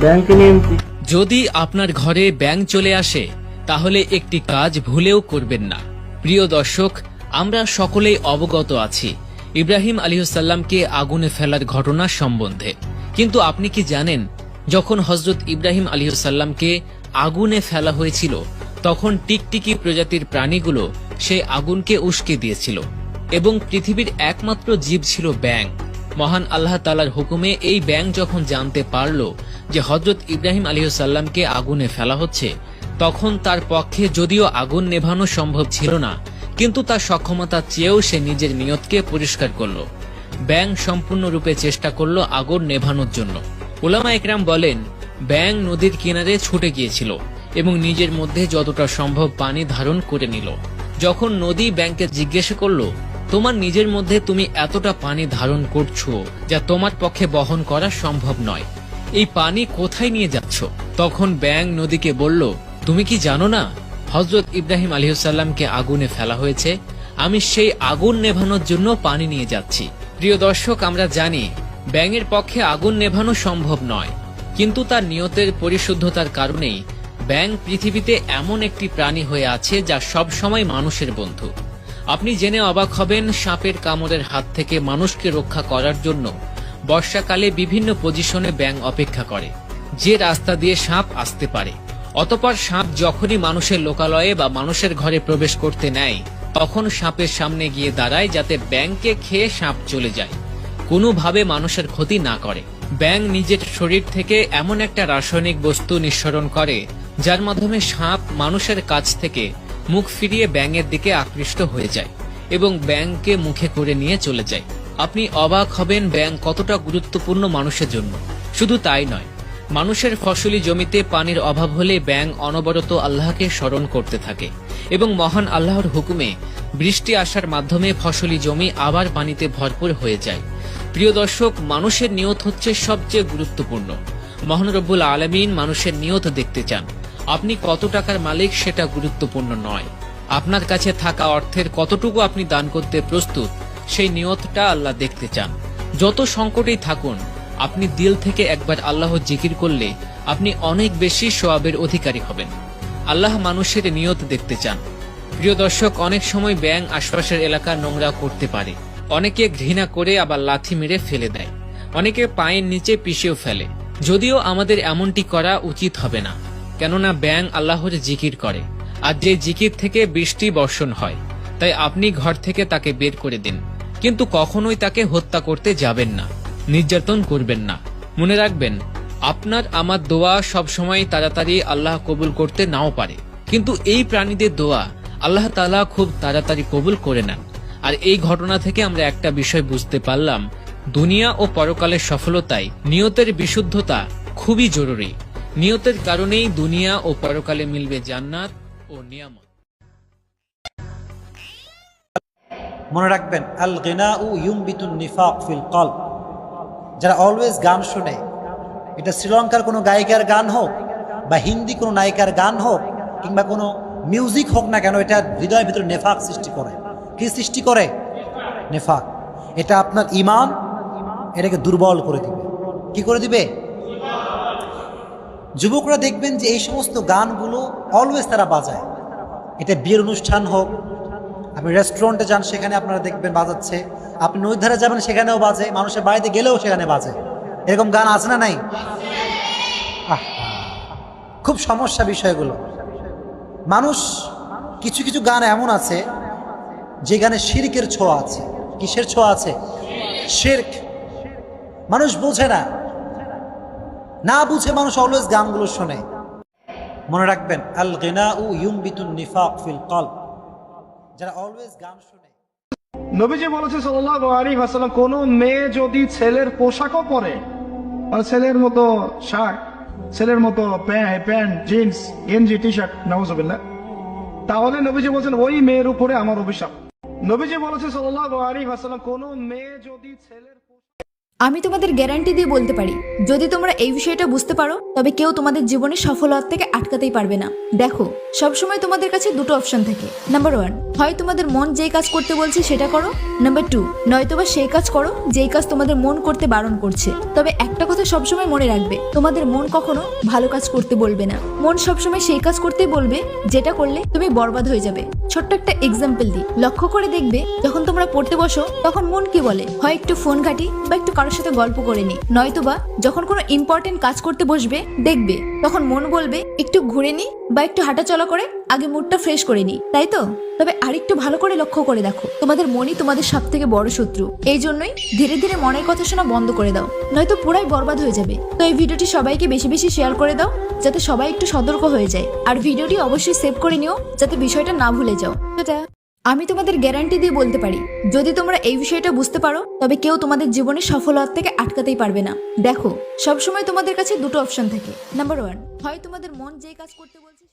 ব্যাংকে যদি আপনার ঘরে ব্যাং চলে আসে, তাহলে একটি কাজ ভুলেও করবেন না। প্রিয় দর্শক, আমরা সকলেই অবগত আছি। ইব্রাহিম আলিহসাল্লামকে আগুনে ফেলার ঘটনা সম্বন্ধে। কিন্তু আপনি কি জানেন, যখন হজরত ইব্রাহিম আলিহসাল্লামকে আগুনে ফেলা হয়েছিল, তখন টিকটিকি প্রজাতির প্রাণীগুলো সেই আগুনকে উস্কে দিয়েছিল। এবং পৃথিবীর একমাত্র জীব ছিল ব্যাং মহান আল্লাহ তালার হুকুমে এই ব্যাংক যখন জানতে পারল যে হজরত ইব্রাহিম আলিহসাল্লামকে আগুনে ফেলা হচ্ছে, তখন তার পক্ষে যদিও আগুন নেভানো সম্ভব ছিল না, কিন্তু তার সক্ষমতা চেয়েও সে নিজের নিয়তকে পরিষ্কার করল। ব্যাং সম্পূর্ণরূপে চেষ্টা করল আগুন নেভানোর জন্য। ওলামা একরাম বলেন ব্যাং নদীর কিনারে ছুটে গিয়েছিল এবং নিজের মধ্যে যতটা সম্ভব পানি ধারণ করে নিল। যখন নদী ব্যাংকে জিজ্ঞেস করল তোমার নিজের মধ্যে তুমি এতটা পানি ধারণ করছ যা তোমার পক্ষে বহন করা সম্ভব নয়। এই পানি কোথায় নিয়ে যাচ্ছ? তখন ব্যাং নদীকে বলল, তুমি কি জানো না হজরত ইব্রাহিম আলহিসাল্লামকে আগুনে ফেলা হয়েছে? আমি সেই আগুন নেভানোর জন্য পানি নিয়ে যাচ্ছি। প্রিয় দর্শক, আমরা জানি, ব্যাঙের পক্ষে আগুন নেভানো সম্ভব নয়। কিন্তু তার নিয়তের পরিশুদ্ধতার কারণেই ব্যাং পৃথিবীতে এমন একটি প্রাণী হয়ে আছে যা সব সময় মানুষের বন্ধু। আপনি জেনে অবাক হবেন, সাপের কামড়ের হাত থেকে মানুষকে রক্ষা করার জন্য বর্ষাকালে বিভিন্ন পজিশনে ব্যাং অপেক্ষা করে। যে রাস্তা দিয়ে সাপ আসতে পারে। অতপর সাপ যখনই মানুষের লোকালয়ে বা মানুষের ঘরে প্রবেশ করতে নেয়, তখন সাপের সামনে গিয়ে দাঁড়ায় যাতে ব্যাংকে খেয়ে সাপ চলে যায়। কোনোভাবে মানুষের ক্ষতি না করে। ব্যাং নিজের শরীর থেকে এমন একটা রাসায়নিক বস্তু নিঃসরণ করে, যার মাধ্যমে সাপ মানুষের কাছ থেকে মুখ ফিরিয়ে ব্যাঙের দিকে আকৃষ্ট হয়ে যায় এবং ব্যাংকে মুখে করে নিয়ে চলে যায়। আপনি অবাক হবেন ব্যাং কতটা গুরুত্বপূর্ণ মানুষের জন্য। শুধু তাই নয়, মানুষের ফসলি জমিতে পানির অভাব হলে ব্যাং অনবরত আল্লাহকে স্মরণ করতে থাকে এবং মহান আল্লাহর হুকুমে বৃষ্টি আসার মাধ্যমে ফসলি জমি আবার পানিতে ভরপুর হয়ে যায়। প্রিয় দর্শক, মানুষের নিয়ত হচ্ছে সবচেয়ে গুরুত্বপূর্ণ। মহানরব্বুল আলমিন মানুষের নিয়ত দেখতে চান। আপনি কত টাকার মালিক সেটা গুরুত্বপূর্ণ নয়। আপনার কাছে থাকা অর্থের কতটুকু আপনি দান করতে প্রস্তুত, সেই নিয়তটা আল্লাহ দেখতে চান। যত সংকটেই থাকুন, আপনি দিল থেকে একবার আল্লাহ জিকির করলে আপনি অনেক বেশি সোয়াবের অধিকারী হবেন। আল্লাহ মানুষের নিয়ত দেখতে চান। প্রিয় দর্শক, অনেক সময় ব্যাং আশপাশের এলাকা নোংরা করতে পারে। অনেকে ঘৃণা করে আবার লাথি মেরে ফেলে দেয়। অনেকে পায়ের নিচে পিষেও ফেলে। যদিও আমাদের এমনটি করা উচিত হবে না। কেননা ব্যাং আল্লাহর জিকির করে, আর যে জিকির থেকে বৃষ্টি বর্ষণ হয়, তাই আপনি ঘর থেকে তাকে বের করে দিন, কিন্তু কখনোই তাকে হত্যা করতে যাবেন না, নির্যাতন করবেন না। মনে রাখবেন, আপনার আমার দোয়া সবসময় তাড়াতাড়ি আল্লাহ কবুল করতে নাও পারে, কিন্তু এই প্রাণীদের দোয়া আল্লাহ তালা খুব তাড়াতাড়ি কবুল করে নেন। আর এই ঘটনা থেকে আমরা একটা বিষয় বুঝতে পারলাম, দুনিয়া ও পরকালের সফলতায় নিয়তের বিশুদ্ধতা খুবই জরুরি। নিয়তের কারণেই দুনিয়া ও পরকালে মিলবে জান্নাত ও নিয়ামত। মনে রাখবেন আল গেনা উ ইউমবিতুন নিফাক ফিল কল যারা অলওয়েজ গান শোনে, এটা শ্রীলঙ্কার কোনো গায়িকার গান হোক বা হিন্দি কোনো নায়িকার গান হোক কিংবা কোনো মিউজিক হোক না কেন, এটা হৃদয়ের ভিতরে নেফাক সৃষ্টি করে। কি সৃষ্টি করে? নেফাক। এটা আপনার ইমান, এটাকে দুর্বল করে দিবে। কি করে দিবে? যুবকরা দেখবেন যে এই সমস্ত গানগুলো অলওয়েজ তারা বাজায়। এটা বিয়ের অনুষ্ঠান হোক, আপনি রেস্টুরেন্টে যান, সেখানে আপনারা দেখবেন বাজাচ্ছে। আপনি নদীর ধারে যাবেন, সেখানেও বাজে। মানুষের বাড়িতে গেলেও সেখানে বাজে। এরকম গান আছে না নাই? খুব সমস্যা বিষয়গুলো। মানুষ, কিছু কিছু গান এমন আছে, যে গানে শিরকের ছোঁয়া আছে। কিসের ছোঁয়া আছে? শির্ক। মানুষ বোঝে না। না বুঝে মানুষ অলওয়েজ গানগুলো শোনে। মনে রাখবেন আল গিনা উ ইউমবিতুন নিফাক ফিল কল যারা অলওয়েজ গান শোনে। নবীজি বলেছে কোন মেয়ে যদি ছেলের পোশাকও পরে মানে ছেলের মতো শার্ট, ছেলের মতো প্যান্ট, জিন্স, গেঞ্জি টি শার্ট নওয়াজবিল্লা তাহলে নবীজি বলছেন, ওই মেয়ের উপরে আমার অভিশাপ। নবীজি বলেছে সাল্লাহ আলী হাসালাম কোন মেয়ে যদি ছেলের আমি তোমাদের গ্যারান্টি দিয়ে বলতে পারি, যদি তোমরা এই বিষয়টা বুঝতে পারো, তবে কেউ তোমাদের জীবনে সফল থেকে আটকাতেই পারবে না। দেখো, সবসময় তোমাদের কাছে দুটো অপশন থাকে। নাম্বার ওয়ান হয় তোমাদের মন যেই কাজ করতে বলছে সেটা করো? নাম্বার টু নয়তোবা সেই কাজ করো যেই কাজ তোমাদের মন করতে বারণ করছে। তবে একটা কথা সবসময় মনে রাখবে, তোমাদের মন কখনো ভালো কাজ করতে বলবে না। মন সবসময় সেই কাজ করতেই বলবে, যেটা করলে তুমি বরবাদ হয়ে যাবে। ছোট্ট একটা এক্সাম্পল দিই। লক্ষ্য করে দেখবে, যখন তোমরা পড়তে বসো, তখন মন কি বলে? হয় একটু ফোন ঘাটি বা একটু কারোর সাথে গল্প করে নি। নয়তোবা যখন কোনো ইম্পর্টেন্ট কাজ করতে বসবে, দেখবে, তখন মন বলবে, একটু ঘুরে নি বা একটু হাঁটাচলা করে আগে মুডটা ফ্রেশ করে নি তাই তো? তবে আরেকটু ভালো করে লক্ষ্য করে দেখো। তোমাদের মনই তোমাদের সব থেকে বড় শত্রু। এই জন্যই ধীরে ধীরে মনের কথা শোনা বন্ধ করে দাও। নয়তো পুরাই বরবাদ হয়ে যাবে। তো এই ভিডিওটি সবাইকে বেশি বেশি শেয়ার করে দাও, যাতে সবাই একটু সতর্ক হয়ে যায়। আর ভিডিওটি অবশ্যই সেভ করে নিও, যাতে বিষয়টা না ভুলে যাও। টাটা আমি তোমাদের গ্যারান্টি দিয়ে বলতে পারি, যদি তোমরা এই বিষয়টা বুঝতে পারো, তবে কেউ তোমাদের জীবনে হওয়ার থেকে আটকাতেই পারবে না। দেখো, সবসময় তোমাদের কাছে দুটো অপশন থাকে। নাম্বার ওয়ান হয় তোমাদের মন যেই কাজ করতে বলছে